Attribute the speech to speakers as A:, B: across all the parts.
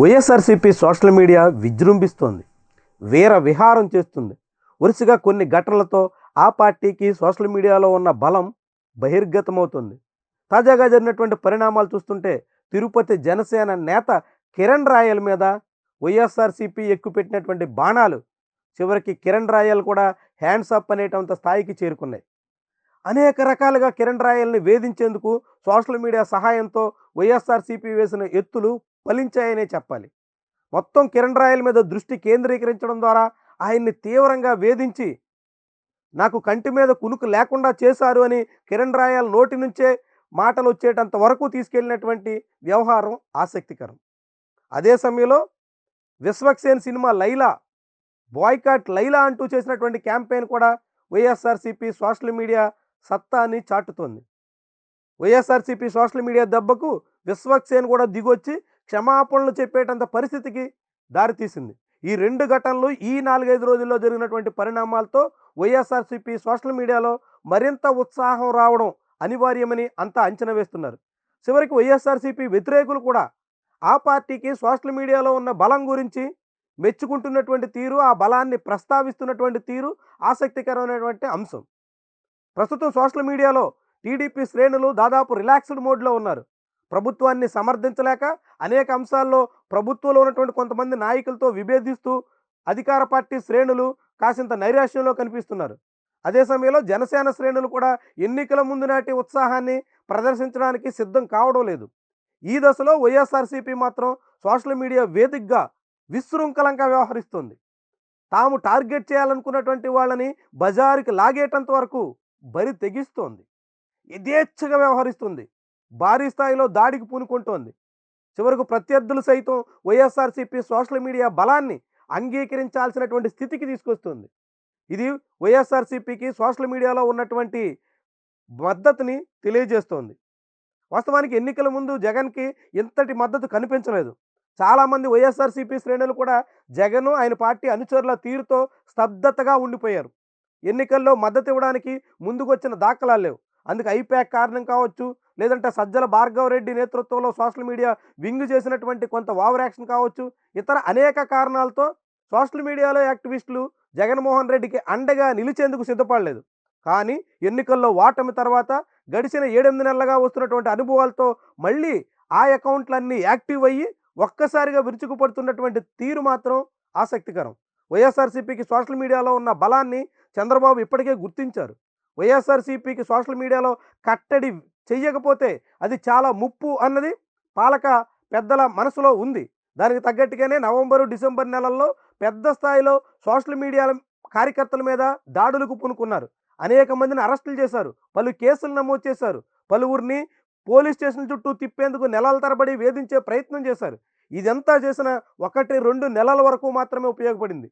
A: YSRCP social media విజృంభిస్తోంది. వీర విహారం చేస్తుంది. వరుసగా కొన్ని ఘటనలతో ఆ పార్టీకి సోషల్ మీడియాలో ఉన్న బలం బహిర్గతమవుతుంది. తాజాగా జరిగినటువంటి పరిణామాలు చూస్తుంటే తిరుపతి జనసేన నేత కిరణ్ రాయల్ మీద Y S R C P ఎక్కుపెట్టినటువంటి బాణాలు చివరికి కిరణ్ రాయల్ కూడా హ్యాండ్స్ అప్ అనేటంత స్థాయికి చేరుకున్నాయి. అనేక రకాలుగా కిరణ్ రాయల్ని వేధించేందుకు సోషల్ మీడియా సహాయంతో Y S R C P వేసిన ఎత్తులు ఫలించాయనే చెప్పాలి. మొత్తం కిరణ్ రాయల మీద దృష్టి కేంద్రీకరించడం ద్వారా ఆయన్ని తీవ్రంగా వేధించి నాకు కంటి మీద కునుకు లేకుండా చేశారు అని కిరణ్ రాయల్ నోటి నుంచే మాటలు వచ్చేటంత వరకు తీసుకెళ్ళినటువంటి వ్యవహారం ఆసక్తికరం. అదే సమయంలో విశ్వక్సేన్ సినిమా లైలా బాయ్కాట్ లైలా అంటూ చేసినటువంటి క్యాంపెయిన్ కూడా వైఎస్ఆర్సీపీ సోషల్ మీడియా సత్తాని చాటుతోంది. వైఎస్ఆర్సీపీ సోషల్ మీడియా దెబ్బకు విశ్వక్సేన్ కూడా దిగొచ్చి క్షమాపణలు చెప్పేటంత పరిస్థితికి దారితీసింది ఈ రెండు ఘటనలు ఈ నాలుగైదు రోజుల్లో జరిగినటువంటి పరిణామాలతో వైఎస్ఆర్సీపీ సోషల్ మీడియాలో మరింత ఉత్సాహం రావడం అనివార్యమని అంతా అంచనా వేస్తున్నారు. చివరికి వైఎస్ఆర్సీపీ వ్యతిరేకులు కూడా ఆ పార్టీకి సోషల్ మీడియాలో ఉన్న బలం గురించి మెచ్చుకుంటున్నటువంటి తీరు ఆ బలాన్ని ప్రస్తావిస్తున్నటువంటి తీరు ఆసక్తికరమైనటువంటి అంశం. ప్రస్తుతం సోషల్ మీడియాలో టీడీపీ శ్రేణులు దాదాపు రిలాక్స్డ్ మోడ్లో ఉన్నారు. ప్రభుత్వాన్ని సమర్థించలేక అనేక అంశాల్లో ప్రభుత్వంలో ఉన్నటువంటి కొంతమంది నాయకులతో విభేదిస్తూ అధికార పార్టీ శ్రేణులు కాసింత నైరాశ్యంలో కనిపిస్తున్నారు. అదే సమయంలో జనసేన శ్రేణులు కూడా ఎన్నికల ముందు నాటి ఉత్సాహాన్ని ప్రదర్శించడానికి సిద్ధం కావడం లేదు. ఈ దశలో వైఎస్ఆర్సీపీ మాత్రం సోషల్ మీడియా వేదికగా విశృంఖలంగా వ్యవహరిస్తుంది. తాము టార్గెట్ చేయాలనుకున్నటువంటి వాళ్ళని బజారుకి లాగేటంత వరకు బరి తెగిస్తోంది. యథేచ్ఛగా వ్యవహరిస్తుంది. భారీ స్థాయిలో దాడికి పూనుకుంటోంది. చివరకు ప్రత్యర్థులు సైతం వైఎస్ఆర్సీపీ సోషల్ మీడియా బలాన్ని అంగీకరించాల్సినటువంటి స్థితికి తీసుకొస్తుంది. ఇది వైఎస్ఆర్సీపీకి సోషల్ మీడియాలో ఉన్నటువంటి మద్దతుని తెలియజేస్తోంది. వాస్తవానికి ఎన్నికల ముందు జగన్కి ఇంతటి మద్దతు కనిపించలేదు. చాలామంది వైఎస్ఆర్సీపీ శ్రేణులు కూడా జగన్ ఆయన పార్టీ అనుచరుల తీరుతో స్తబ్దతగా ఉండిపోయారు. ఎన్నికల్లో మద్దతు ఇవ్వడానికి ముందుకొచ్చిన దాఖలాలు లేవు. అందుకు ఐప్యాక్ కారణం కావచ్చు లేదంటే సజ్జల భార్గవ్ రెడ్డి నేతృత్వంలో సోషల్ మీడియా వింగ్ చేసినటువంటి కొంత ఓవర్ యాక్షన్ కావచ్చు. ఇతర అనేక కారణాలతో సోషల్ మీడియాలో యాక్టివిస్టులు జగన్మోహన్ రెడ్డికి అండగా నిలిచేందుకు సిద్ధపడలేదు. కానీ ఎన్నికల్లో ఓటమి తర్వాత గడిచిన ఏడెనిమిది నెలలుగా వస్తున్నటువంటి అనుభవాలతో మళ్ళీ ఆ అకౌంట్లన్నీ యాక్టివ్ అయ్యి ఒక్కసారిగా విరుచుకుపడుతున్నటువంటి తీరు మాత్రం ఆసక్తికరం. వైఎస్ఆర్సీపీకి సోషల్ మీడియాలో ఉన్న బలాన్ని చంద్రబాబు ఇప్పటికే గుర్తించారు. వైఎస్ఆర్సీపీకి సోషల్ మీడియాలో కట్టడి చెయ్యకపోతే అది చాలా ముప్పు అన్నది పాలక పెద్దల మనసులో ఉంది. దానికి తగ్గట్టుగానే నవంబరు డిసెంబర్ నెలల్లో పెద్ద స్థాయిలో సోషల్ మీడియా కార్యకర్తల మీద దాడులకు పూనుకున్నారు అనేక మందిని అరెస్టులు చేశారు. పలు కేసులు నమోదు చేశారు. పలువురిని పోలీస్ స్టేషన్ చుట్టూ తిప్పేందుకు నెలల తరబడి వేధించే ప్రయత్నం చేశారు. ఇదంతా చేసిన ఒకటి రెండు నెలల వరకు మాత్రమే ఉపయోగపడింది.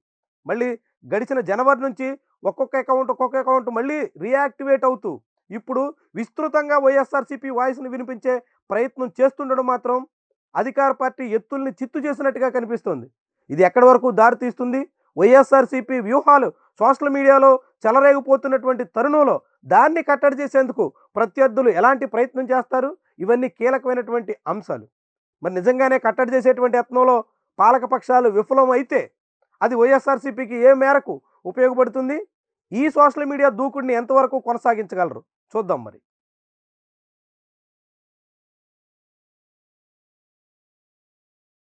A: మళ్ళీ గడిచిన జనవరి నుంచి ఒక్కొక్క అకౌంట్ ఒక్కొక్క అకౌంట్ మళ్ళీ రియాక్టివేట్ అవుతూ ఇప్పుడు విస్తృతంగా వైఎస్ఆర్సీపీ వాయిస్ని వినిపించే ప్రయత్నం చేస్తుండడం మాత్రం అధికార పార్టీ ఎత్తుల్ని చిత్తు చేసినట్టుగా కనిపిస్తోంది. ఇది ఎక్కడి వరకు దారితీస్తుంది వైఎస్ఆర్సీపీ వ్యూహాలు సోషల్ మీడియాలో చెలరేగిపోతున్నటువంటి తరుణంలో దాన్ని కట్టడి చేసేందుకు ప్రత్యర్థులు ఎలాంటి ప్రయత్నం చేస్తారు? ఇవన్నీ కీలకమైనటువంటి అంశాలు. మరి నిజంగానే కట్టడి చేసేటువంటి యత్నంలో పాలకపక్షాలు విఫలం అయితే అది వైఎస్ఆర్సీపీకి ఏ మేరకు ఉపయోగపడుతుంది? ఈ సోషల్ మీడియా దూకుడిని ఎంతవరకు కొనసాగించగలరు? చూద్దాం మరి.